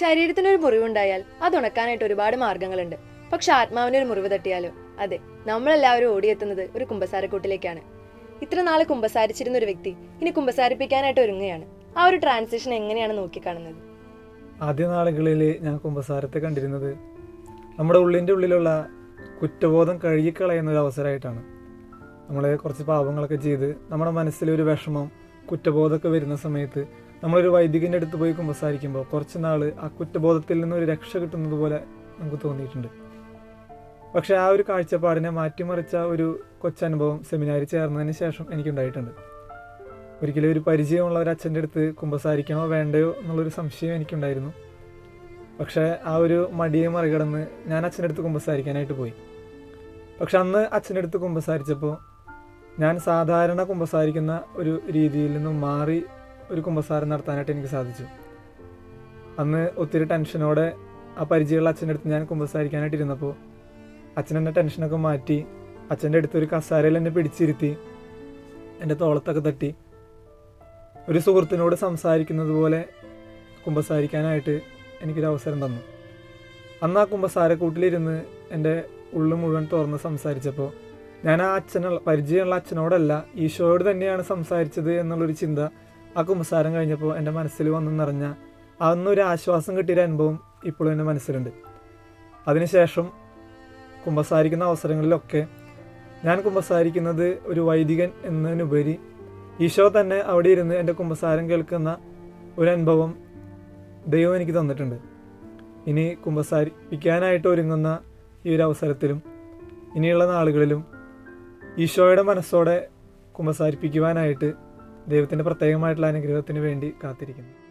ശരീരത്തിനൊരു മുറിവുണ്ടായാൽ അത് ഉണക്കാനായിട്ട് ഒരുപാട് മാർഗങ്ങളുണ്ട്. പക്ഷെ ആത്മാവിനൊരു മുറിവ് തട്ടിയാലോ അതെ നമ്മളെല്ലാവരും ഓടിയെത്തുന്നത് ഒരു കുമ്പസാരക്കൂട്ടിലേക്കാണ്. ഇത്ര നാൾ കുമ്പസാരിച്ചിരുന്ന ഒരു വ്യക്തി ഇനി കുമ്പസാരിപ്പിക്കാനായിട്ട് ഒരുങ്ങുകയാണ്. ആ ഒരു ട്രാൻസിഷൻ എങ്ങനെയാണ് നോക്കിക്കാണുന്നത്? ആദ്യ നാളുകളിൽ ഞാൻ കുമ്പസാരത്തെ കണ്ടിരുന്നത് നമ്മുടെ ഉള്ളിന്റെ ഉള്ളിലുള്ള കുറ്റബോധം കഴുകിക്കളയുന്ന ഒരു അവസരമായിട്ടാണ്. നമ്മൾ കുറച്ച് പാപങ്ങളൊക്കെ ചെയ്ത് നമ്മുടെ മനസ്സിലൊരു വിഷമം കുറ്റബോധമൊക്കെ വരുന്ന സമയത്ത് നമ്മളൊരു വൈദികന്റെ അടുത്ത് പോയി കുമ്പസാരിക്കുമ്പോൾ കുറച്ച് നാൾ ആ കുറ്റബോധത്തിൽ നിന്ന് ഒരു രക്ഷ കിട്ടുന്നത് പോലെ നമുക്ക് തോന്നിയിട്ടുണ്ട്. പക്ഷേ ആ ഒരു കാഴ്ചപ്പാടിനെ മാറ്റിമറിച്ച ഒരു കൊച്ചനുഭവം സെമിനാരിൽ ചേർന്നതിന് ശേഷം എനിക്കുണ്ടായിട്ടുണ്ട്. ഒരിക്കലും ഒരു പരിചയമുള്ള ഒരു അച്ഛന്റെ അടുത്ത് കുമ്പസാരിക്കണോ വേണ്ടയോ എന്നുള്ളൊരു സംശയം എനിക്കുണ്ടായിരുന്നു. പക്ഷേ ആ ഒരു മടിയെ മറികടന്ന് ഞാൻ അച്ഛന്റെ അടുത്ത് കുമ്പസാരിക്കാനായിട്ട് പോയി. പക്ഷെ അന്ന് അച്ഛന്റെ അടുത്ത് കുമ്പസാരിച്ചപ്പോൾ ഞാൻ സാധാരണ കുമ്പസാരിക്കുന്ന ഒരു രീതിയിൽ നിന്നും മാറി ഒരു കുമ്പസാരം നടത്താനായിട്ട് എനിക്ക് സാധിച്ചു. അന്ന് ഒത്തിരി ടെൻഷനോടെ ആ പരിചയമുള്ള അച്ഛന്റെ അടുത്ത് ഞാൻ കുമ്പസാരിക്കാനായിട്ട് ഇരുന്നപ്പോൾ അച്ഛൻ എന്റെ ടെൻഷനൊക്കെ മാറ്റി അച്ഛന്റെ അടുത്ത് ഒരു കസാരയിൽ എന്നെ പിടിച്ചിരുത്തി എന്റെ തോളത്തൊക്കെ തട്ടി. ഒരു സുഹൃത്തിനോട് സംസാരിക്കുന്നത് പോലെ കുമ്പസാരിക്കാനായിട്ട് എനിക്കൊരു അവസരം തന്നു. അന്ന് ആ കുമ്പസാരക്കൂട്ടിലിരുന്ന് എന്റെ ഉള്ളു മുഴുവൻ തുറന്ന് സംസാരിച്ചപ്പോൾ ഞാൻ ആ അച്ഛനുള്ള പരിചയമുള്ള അച്ഛനോടല്ല ഈശോയോട് തന്നെയാണ് സംസാരിച്ചത് എന്നുള്ളൊരു ചിന്ത ആ കുമ്പസാരം കഴിഞ്ഞപ്പോൾ എന്റെ മനസ്സിൽ വന്നു നിറഞ്ഞ അന്നൊരു ആശ്വാസം കിട്ടിയൊരു അനുഭവം ഇപ്പോഴും എന്റെ മനസ്സിലുണ്ട്. അതിനുശേഷം കുമ്പസാരിക്കുന്ന അവസരങ്ങളിലൊക്കെ ഞാൻ കുമ്പസാരിക്കുന്നത് ഒരു വൈദികൻ എന്നതിനുപരി ഈശോ തന്നെ അവിടെ ഇരുന്ന് എന്റെ കുമ്പസാരം കേൾക്കുന്ന ഒരു അനുഭവം ദൈവം എനിക്ക് തന്നിട്ടുണ്ട്. ഇനി കുമ്പസാരിപ്പിക്കാനായിട്ട് ഒരുങ്ങുന്ന ഈ ഒരു അവസരത്തിലും ഇനിയുള്ള നാളുകളിലും ഈശോയുടെ മനസ്സോടെ കുമ്പസാരിപ്പിക്കുവാനായിട്ട് ദൈവത്തിന്റെ പ്രത്യേകമായിട്ടുള്ള അനുഗ്രഹത്തിന് വേണ്ടി കാത്തിരിക്കുന്നു.